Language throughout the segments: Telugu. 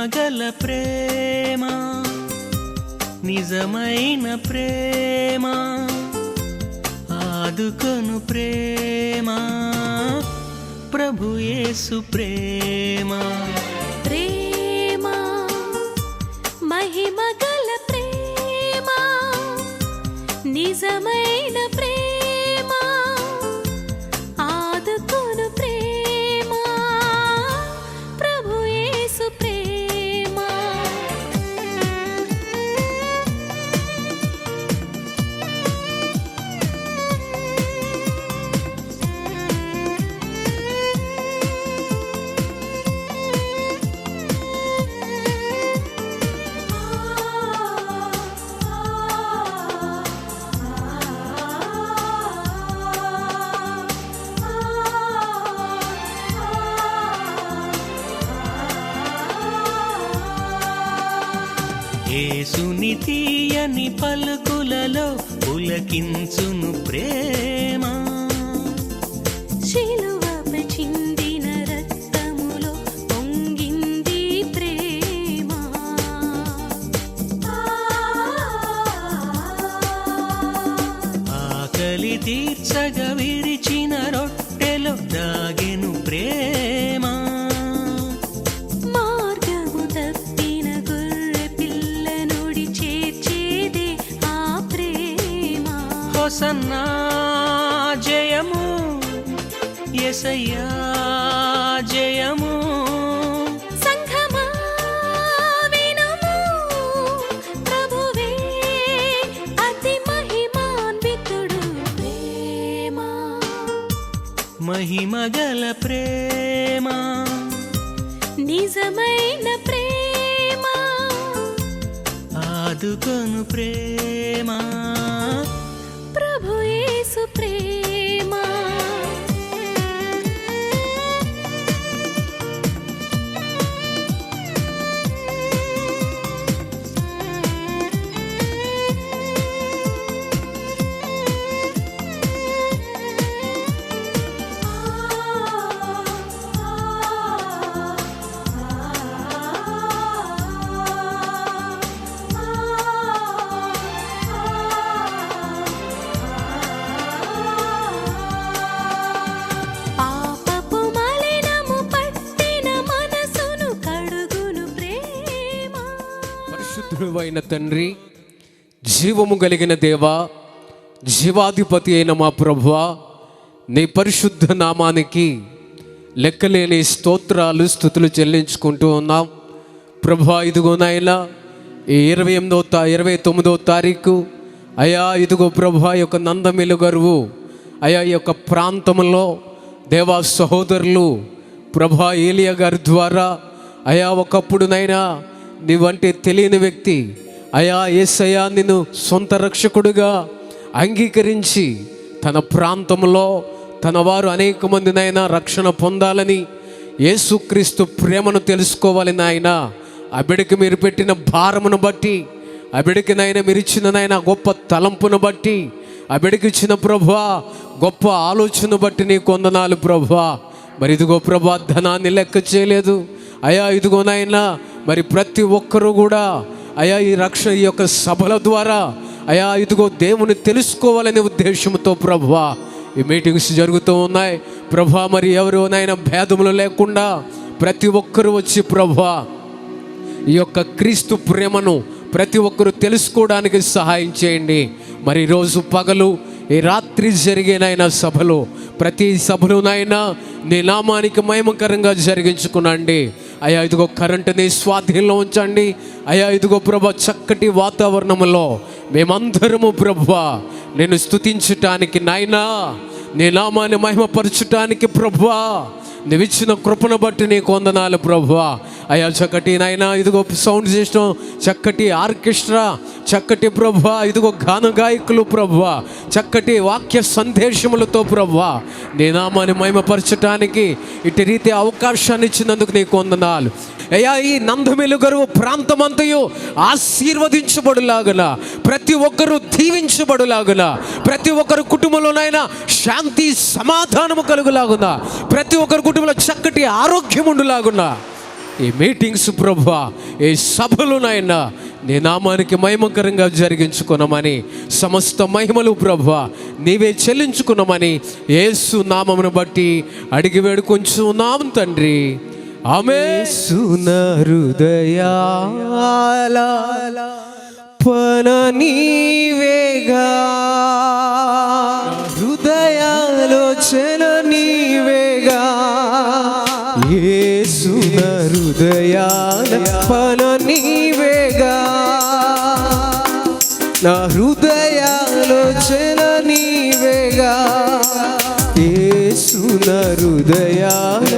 మహిమగల ప్రేమ నిజమైన ప్రేమ ఆదుకొను ప్రేమ ప్రభుయేసు ప్రేమ. ప్రేమ మహిమగల ప్రేమ నిజమైన యేసుని తీయని పలుకులలో పులకించును ప్రేమ. శిలువపై చిన్న హోసన్నా జయము ఎసయ్యా జయము. మహిమగల ప్రేమ. నిజమైన ప్రేమ. ఆదుకొను ప్రేమ. అయిన తండ్రి జీవము కలిగిన దేవా జీవాధిపతి అయిన మా ప్రభువా నీ పరిశుద్ధ నామానికి లెక్కలేని స్తోత్రాలు స్థుతులు చెల్లించుకుంటూ ఉన్నాం. ప్రభా ఇదిగో నాయనా ఈ ఇరవై ఎనిమిదో తా ఇరవై తొమ్మిదో తారీఖు అయా ఇదిగో ప్రభా యొక్క నందమిలు గరువు అయా ఈ యొక్క ప్రాంతంలో దేవా సహోదరులు ప్రభా ఏలియా గారి ద్వారా అయా ఒకప్పుడునైనా నీవంటే తెలియని వ్యక్తి. అయా ఏసయా నిన్ను సొంత రక్షకుడిగా అంగీకరించి తన ప్రాంతంలో తన వారు అనేక మందినైనా రక్షణ పొందాలని యేసుక్రీస్తు ప్రేమను తెలుసుకోవాలి నాయన. ఆ బిడ్డకి మీరు పెట్టిన భారమును బట్టి ఆ బిడ్డకి నాయన మీరు ఇచ్చిన నాయన గొప్ప తలంపును బట్టి ఆ బిడ్డకి ఇచ్చిన ప్రభా గొప్ప ఆలోచన బట్టి నీ కొందనాలు ప్రభా. మరి ఇదిగో ప్రభా ధనాన్ని లెక్క చేయలేదు. అయా ఇదిగో నాయనా మరి ప్రతి ఒక్కరూ కూడా అయా ఈ రక్ష ఈ యొక్క సభల ద్వారా అయా ఇదిగో దేవుని తెలుసుకోవాలనే ఉద్దేశంతో ప్రభా ఈ మీటింగ్స్ జరుగుతూ ఉన్నాయి. ప్రభా మరి ఎవరునైనా భేదములు లేకుండా ప్రతి ఒక్కరూ వచ్చి ప్రభా ఈ యొక్క క్రీస్తు ప్రేమను ప్రతి ఒక్కరూ తెలుసుకోవడానికి సహాయం చేయండి. మరి ఈరోజు పగలు ఈ రాత్రి జరిగేనైనా సభలు ప్రతి సభలోనైనా నీ నామానికి మహిమకరంగా జరిగించుకునండి. అయా ఇదిగో కరెంటుని స్వాధీనంలో ఉంచండి. అయా ఇదిగో ప్రభా చక్కటి వాతావరణంలో మేమందరము ప్రభా నేను స్తుతించటానికి నాయనా నీ నామాన్ని మహిమపరచటానికి ప్రభా నీవిచ్చిన కృపను బట్టి నీకు వందనాలు ప్రభువా. అయ్యా చక్కటి నాయన ఇదిగో సౌండ్ సిస్టమ్ చక్కటి ఆర్కెస్ట్రా చక్కటి ప్రభువా ఇదిగో గాన గాయకులు చక్కటి వాక్య సందేశములతో ప్రభువా. నీ నామాన్ని మహిమపరచటానికి ఇటు రీతి అవకాశాన్ని ఇచ్చినందుకు నీకు వందనాలు. అయ్యా ఈ నందమెలుగరు ప్రాంతమంతయు ఆశీర్వదించబడులాగున ప్రతి ఒక్కరూ దీవించబడులాగున ప్రతి ఒక్కరు కుటుంబంలోనైనా శాంతి సమాధానము కలుగులాగుందా? ప్రతి ఒక్కరి కుటుంబంలో చక్కటి ఆరోగ్యం ఉండులాగున్నా ఈ మీటింగ్స్ ప్రభా ఈ సభలునైనా నీ నామానికి మహిమకరంగా జరిగించుకున్నామని సమస్త మహిమలు ప్రభా నీవే చెల్లించుకున్నామని యేసు నామమును బట్టి అడిగి వేడుకొంచున్నాం తండ్రి. ఆమె సునరుదయాల పన నీవేగా. హృదయాలోచన నీవేగా. ఏసున హృదయాల పన నీవేగా. నా హృదయాలోచన నీవేగా. ఏసున హృదయాల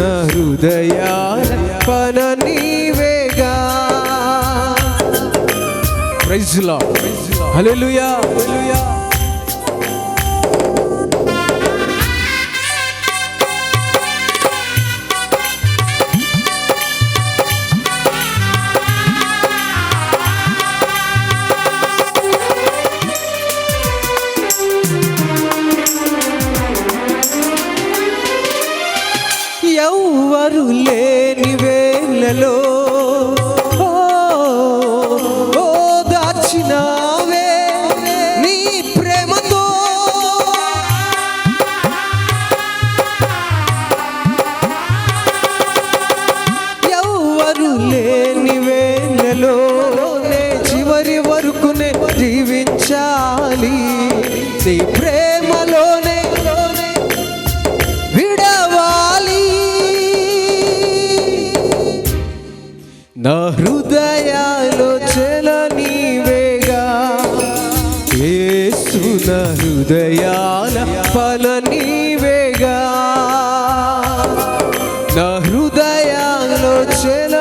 యేసు నా హృదయాల పన నీవేగా. ప్రైజ్ లార్డ్ హల్లెలూయా హల్లెలూయా ప్రేమలోనే విడవాలి. నా హృదయాలో హృదయాలోచన నీవేగా. యేసు నా హృదయాల ఫల నీవేగా. నా హృదయాలో నీవేగా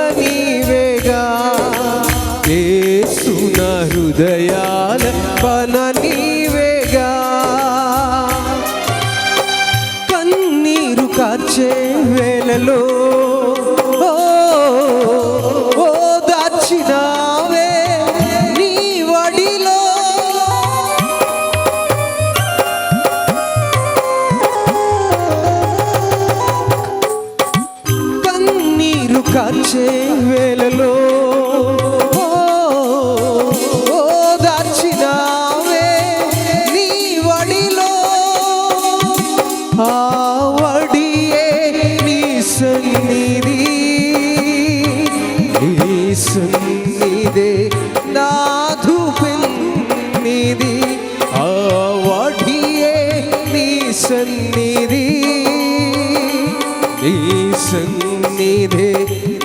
సన్నిధి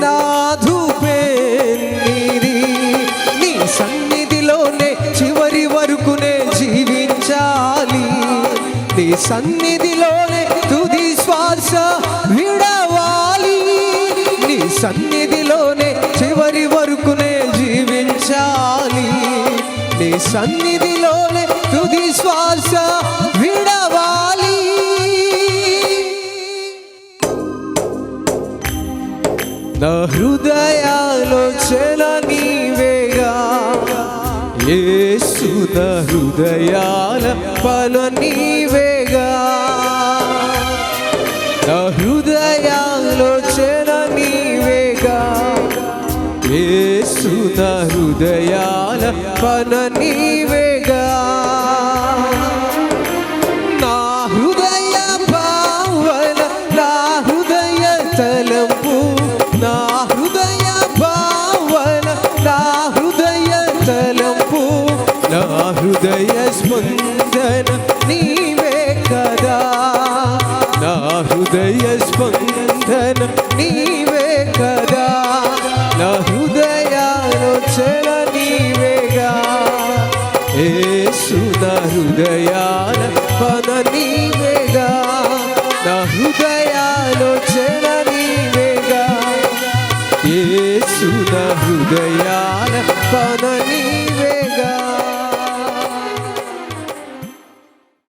నాధు పెన్నిధి నీ సన్నిధిలోనే చివరి వరకునే జీవించాలి. నీ సన్నిధిలోనే తుది శ్వాస విడవాలి. నీ సన్నిధిలోనే చివరి వరకునే జీవించాలి. నీ సన్నిధిలోనే తుది శ్వాస విడవాలి నా హృదయాలోచన నీవేగా యేసు నా హృదయాల పలు నీవేగా నా హృదయాలోచన నీవేగా యేసు నా హృదయాల పల నీవేగా నా హృదయ పావన నా హృదయ తలంపు 你。